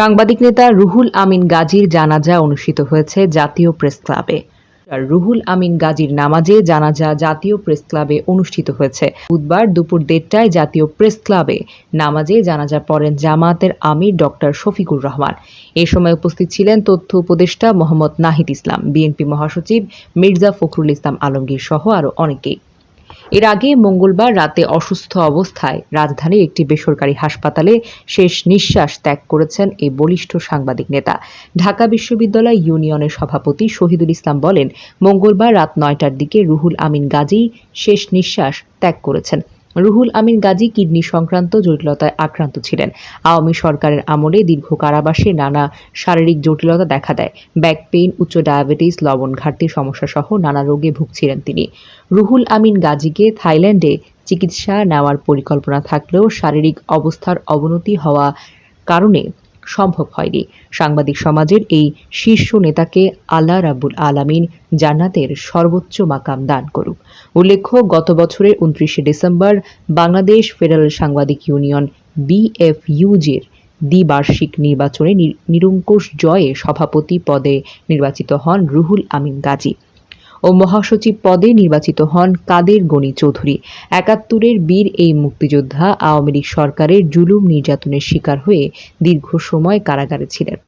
সাংবাদিক নেতা রুহুল আমিন গাজীর জানাজা অনুষ্ঠিত হয়েছে জাতীয় প্রেস ক্লাবে। রুহুল আমিন গাজীর নামাজে জানাজা জাতীয় প্রেস ক্লাবে অনুষ্ঠিত হয়েছে। বুধবার দুপুর দেড়টায় জাতীয় প্রেস ক্লাবে নামাজে জানাজা পড়েন জামায়াতের আমির ডক্টর শফিকুর রহমান। এ সময় উপস্থিত ছিলেন তথ্য উপদেষ্টা মোহাম্মদ নাহিদ ইসলাম, বিএনপি মহাসচিব মির্জা ফখরুল ইসলাম আলমগীর সহ আরও অনেকেই। এর আগে মঙ্গলবার রাতে অসুস্থ অবস্থায় রাজধানীর একটি বেসরকারি হাসপাতালে শেষ নিঃশ্বাস ত্যাগ করেছেন এই বলিষ্ঠ সাংবাদিক নেতা। ঢাকা বিশ্ববিদ্যালয় ইউনিয়নের সভাপতি শহীদুল ইসলাম বলেন, মঙ্গলবার রাত নয়টার দিকে রুহুল আমিন গাজী শেষ নিঃশ্বাস ত্যাগ করেছেন। রুহুল আমিন গাজী কিডনি সংক্রান্ত জটিলতায় আক্রান্ত ছিলেন। আওয়ামী সরকারের আমলে দীর্ঘ কারাবাসে নানা শারীরিক জটিলতা দেখা দেয়। ব্যাক পেইন, উচ্চ ডায়াবেটিস, লবণ ঘাটতি সমস্যা সহ নানা রোগে ভুগছিলেন তিনি। রুহুল আমিন গাজীকে থাইল্যান্ডে চিকিৎসা নেওয়ার পরিকল্পনা থাকলেও শারীরিক অবস্থার অবনতি হওয়া কারণে সম্ভব হয়নি। সাংবাদিক সমাজের এই শীর্ষ নেতাকে আল্লাহ রাব্বুল আলামিন জান্নাতের সর্বোচ্চ মাকাম দান করুক। উল্লেখ্য, গত বছরের উনত্রিশে ডিসেম্বর বাংলাদেশ ফেডারেল সাংবাদিক ইউনিয়ন বিএফইউজের দ্বিবার্ষিক নির্বাচনে নিরঙ্কুশ জয়ে সভাপতি পদে নির্বাচিত হন রুহুল আমিন গাজী। ও মহাসচিব পদে নির্বাচিত হন কাদের গণি চৌধুরী। একাত্তরের বীর এই মুক্তিযোদ্ধা আওয়ামী লীগ সরকারের জুলুম নির্যাতনের শিকার হয়ে দীর্ঘ সময় কারাগারে ছিলেন।